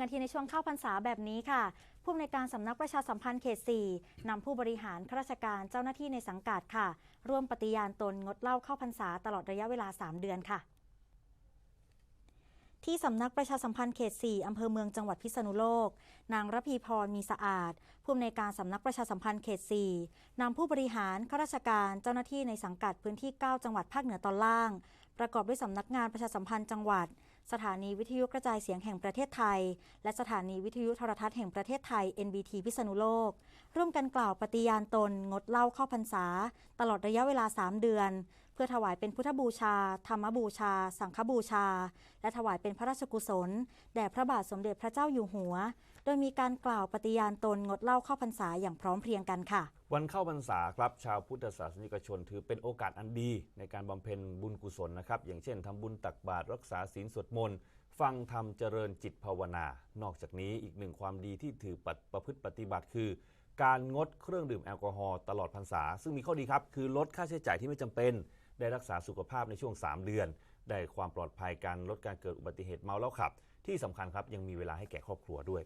กันที่ในช่วงเข้าพรรษาแบบนี้ค่ะ ผู้อำนวยการสำนักประชาสัมพันธ์เขต 4 นำผู้บริหารข้าราชการเจ้าหน้าที่ในสังกัดค่ะ ร่วมปฏิญาณตนงดเหล้าเข้าพรรษาตลอดระยะเวลา 3 เดือนค่ะที่สำนักประชาสัมพันธ์เขต 4 อำเภอเมืองจังหวัดพิษณุโลก นางรพีพรมีสะอาด ผู้อำนวยการสำนักประชาสัมพันธ์เขต 4นำผู้บริหารข้าราชการเจ้าหน้าที่ในสังกัดพื้นที่ 9 จังหวัดภาคเหนือตอนล่าง ประกอบด้วยสำนักงานประชาสัมพันธ์จังหวัด สถานีวิทยุกระจายเสียงแห่งประเทศไทย และสถานีวิทยุโทรทัศน์แห่งประเทศไทย NBT พิษณุโลก ร่วมกันกล่าวปฏิญาณตน งดเหล้าเข้าพรรษา ตลอดระยะเวลา 3 เดือน เพื่อถวายเป็นพุทธบูชา ธรรมบูชา สังฆบูชา และถวายเป็นพระราชกุศล แด่พระบาทสมเด็จพระเจ้าอยู่หัว โดยมีการกล่าวปฏิญาณตนงดเหล้าเข้าพรรษาอย่างพร้อมเพรียงกันค่ะวันเข้าพรรษาครับชาวพุทธศาสนิกชนถือเป็นโอกาสอันดีในการบำเพ็ญบุญกุศลนะครับอย่างเช่นทำบุญตักบาตรรักษาศีลสวดมนต์ฟังธรรมเจริญจิตภาวนา นอกจากนี้อีกหนึ่งความดีที่ถือปฏิประพฤติปฏิบัติคือ การงดเครื่องดื่มแอลกอฮอล์ตลอดพรรษา ซึ่งมีข้อดีครับ คือลดค่าใช้จ่ายที่ไม่จำเป็น ได้รักษาสุขภาพในช่วง 3 เดือน ได้ความปลอดภัยการลดการเกิดอุบัติเหตุเมาแล้วขับ ที่สำคัญครับยังมีเวลาให้แก่ครอบครัวด้วย